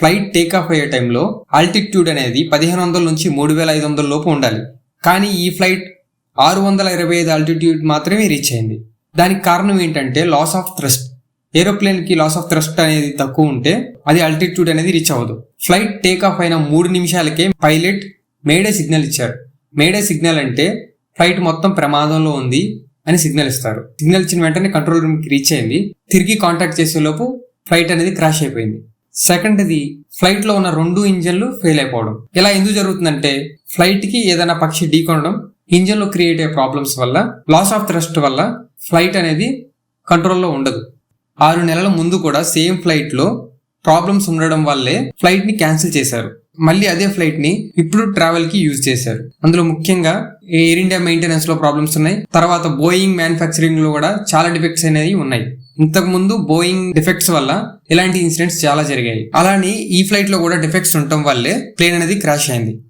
Flight take off అయ్యే టైంలో altitude అనేది పదిహేను వందల నుంచి మూడు వేల ఐదు వందల లోపు ఉండాలి. కానీ ఈ ఫ్లైట్ ఆరు వందల ఇరవై ఐదు ఆల్టిట్యూడ్ మాత్రమే రీచ్ అయింది. దానికి కారణం ఏంటంటే లాస్ ఆఫ్ థ్రస్ట్. ఏరోప్లేన్కి లాస్ ఆఫ్ థ్రస్ట్ అనేది తక్కువ ఉంటే అది ఆల్టిట్యూడ్ అనేది రీచ్ అవ్వదు. ఫ్లైట్ టేక్ ఆఫ్ అయిన మూడు నిమిషాలకే పైలట్ మేడే సిగ్నల్ ఇచ్చారు మేడే సిగ్నల్ అంటే ఫ్లైట్ మొత్తం ప్రమాదంలో ఉంది అని సిగ్నల్ ఇస్తారు. సిగ్నల్ ఇచ్చిన వెంటనే కంట్రోల్ రూమ్కి రీచ్ అయింది. తిరిగి కాంటాక్ట్ చేసే లోపు ఫ్లైట్ అనేది క్రాష్ అయిపోయింది. సెకండ్ ఫ్లైట్లో ఫ్లైట్లో ఉన్న రెండు ఇంజన్లు ఫెయిల్ అయిపోవడం. ఇలా ఎందుకు జరుగుతుందంటే ఫ్లైట్కి ఏదైనా పక్షి ఢీకొనడం ఇంజన్లో క్రియేట్ అయ్యే ప్రాబ్లమ్స్ వల్ల లాస్ ఆఫ్ థ్రస్ట్ వల్ల ఫ్లైట్ అనేది కంట్రోల్లో ఉండదు. ఆరు నెలల ముందు కూడా సేమ్ ఫ్లైట్లో ప్రాబ్లమ్స్ ఉండడం వల్లే ఫ్లైట్ని క్యాన్సిల్ చేశారు. మళ్ళీ అదే ఫ్లైట్ని ఇప్పుడు ట్రావెల్కి యూజ్ చేశారు. అందులో ముఖ్యంగా ఎయిర్ ఇండియా మెయింటెనెన్స్లో ప్రాబ్లమ్స్ ఉన్నాయి. తర్వాత బోయింగ్ మ్యానుఫ్యాక్చరింగ్లో కూడా చాలా డిఫెక్ట్స్ అనేవి ఉన్నాయి. ఇంతకు ముందు బోయింగ్ డిఫెక్ట్స్ వల్ల ఇలాంటి ఇన్సిడెంట్స్ చాలా జరిగాయి. అలానే ఈ ఫ్లైట్లో కూడా డిఫెక్ట్స్ ఉండటం వల్లే ప్లేన్ అనేది క్రాష్ అయింది.